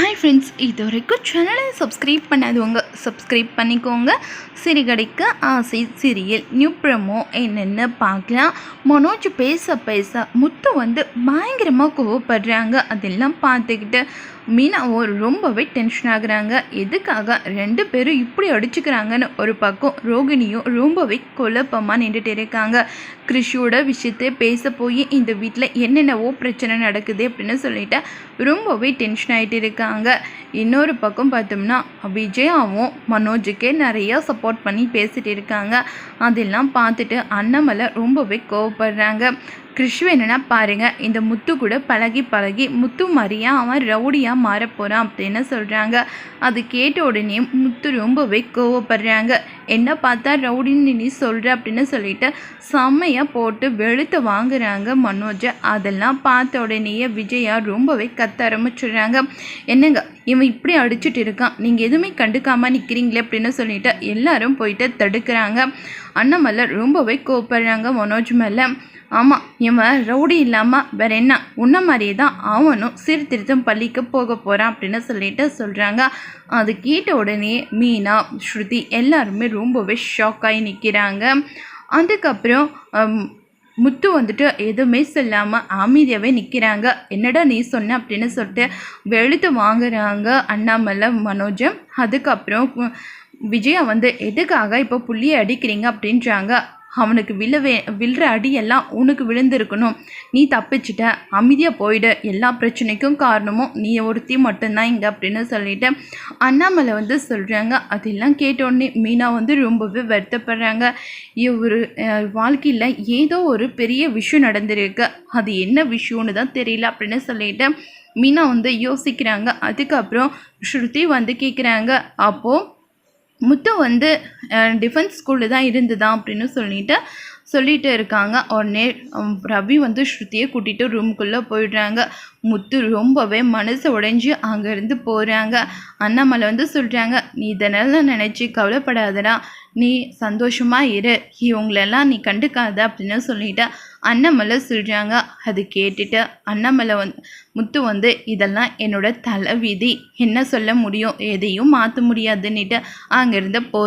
Hi friends இது வரைக்கும் சேனலை சப்ஸ்கிரைப் பண்ணாதவங்க சப்ஸ்கிரைப் பண்ணிக்கோங்க. சிறுகடைக்கு ஆசை சிறியல் நியூ ப்ரமோ என்னென்னு பார்க்கலாம்? மனோஜ் பேச பேச முத்து வந்து பயங்கரமாக கோவப்படுறாங்க. அதெல்லாம் பார்த்துக்கிட்டு மீனாவும் ரொம்பவே டென்ஷன் ஆகுறாங்க. எதுக்காக ரெண்டு பேரும் இப்படி அடிச்சுக்கிறாங்கன்னு ஒரு பக்கம் ரோகிணியும் ரொம்பவே குழப்பமாக நின்றுட்டு இருக்காங்க. கிருஷியோட விஷயத்தை பேச போய் இந்த வீட்டில் என்னென்னவோ பிரச்சனை நடக்குது அப்படின்னு சொல்லிட்டு ரொம்பவே டென்ஷன் ஆகிட்டு இருக்காங்க. இன்னொரு பக்கம் பார்த்தோம்னா விஜயாவும் மனோஜுக்கே நிறையா சப்போர்ட் பண்ணி பேசிட்டு இருக்காங்க. அதெல்லாம் பார்த்துட்டு அண்ணாமலை ரொம்பவே கோவப்படுறாங்க. கிருஷ்ண என்னென்னா பாருங்கள் இந்த முத்து கூட பழகி பழகி முத்து மாதிரியா அவன் ரவுடியாக மாறப்போகிறான் அப்படின்னு சொல்கிறாங்க அது கேட்ட உடனே முத்து ரொம்பவே கோவப்படுறாங்க. என்ன பார்த்தா ரவுடின்னு நீ சொல்கிற அப்படின்னு சொல்லிட்டு செம்மையாக போட்டு வெளுத்து வாங்குறாங்க மனோஜை. அதெல்லாம் பார்த்த உடனேயே விஜயா ரொம்பவே கத்த ஆரம்பிச்சிடுறாங்க. என்னங்க இவன் இப்படி அடிச்சுட்டு இருக்கான். நீங்கள் எதுவுமே கண்டுக்காமல் நிற்கிறீங்களே அப்படின்னு சொல்லிட்டு எல்லாரும் போயிட்டு தடுக்கிறாங்க. அண்ணாமலை ரொம்பவே கோவப்படுறாங்க மனோஜ் மேலே. ஆமாம் இவன் ரவுடி இல்லாமல் வேற என்ன? உன்ன மாதிரியே தான் அவனும் சீர்திருத்தம் பள்ளிக்கு போக போகிறான் அப்படின்னு சொல்லிட்டு சொல்கிறாங்க அது கேட்ட உடனே மீனா ஸ்ருதி எல்லாருமே ரொம்பவே ஷாக்காகி நிற்கிறாங்க அதுக்கப்புறம் முத்து வந்துட்டு எதுவுமே சொல்லாமல் அமைதியாகவே நிற்கிறாங்க என்னடா நீ சொன்ன அப்படின்னு சொல்லிட்டு வெளுத்து வாங்குறாங்க அண்ணாமலை மனோஜம். அதுக்கப்புறம் விஜயா வந்து எதுக்காக இப்போ புள்ளியை அடிக்கிறீங்க? அப்படின்றாங்க. அவனுக்கு விழவே விழுற அடியெல்லாம் உனக்கு விழுந்திருக்கணும். நீ தப்பிச்சிட்ட. அமைதியாக போயிடு. எல்லா பிரச்சனைக்கும் காரணமும் நீ ஒருத்தி மட்டும்தான் இங்கே அப்படின்னு சொல்லிட்டு அண்ணாமலை வந்து சொல்கிறாங்க அதெல்லாம் கேட்டோடனே மீனா வந்து ரொம்பவே வருத்தப்படுறாங்க. இவர் வாழ்க்கையில் ஏதோ ஒரு பெரிய விஷயம் நடந்திருக்கு. அது என்ன விஷயம்னு தான் தெரியல அப்படின்னு சொல்லிட்டு மீனா வந்து யோசிக்கிறாங்க. அதுக்கப்புறம் ஸ்ருதி வந்து கேட்குறாங்க அப்போது முத்து வந்து டிஃபென்ஸ் ஸ்கூலில் தான் இருந்துதான் அப்படின்னு சொல்லிட்டு சொல்லிகிட்டு இருக்காங்க. உடனே ரவி வந்து ஸ்ருதியை கூட்டிகிட்டு ரூமுக்குள்ளே போயிடுறாங்க. முத்து ரொம்பவே மனசு உடைஞ்சு அங்கேருந்து போகிறாங்க அண்ணாமலை வந்து சொல்கிறாங்க நீ இதனால் நினச்சி கவலைப்படாதடா. நீ சந்தோஷமாக இரு. இவங்களெல்லாம் நீ கண்டுக்காத அப்படின்னு சொல்லிட்டு அண்ணாமலை சொல்கிறாங்க அது கேட்டுட்டு அண்ணாமலை வந்து முத்து வந்து இதெல்லாம் என்னோட தலைவிதி. என்ன சொல்ல முடியும்? எதையும் மாற்ற முடியாதுன்னுட்டு அங்கேருந்து போ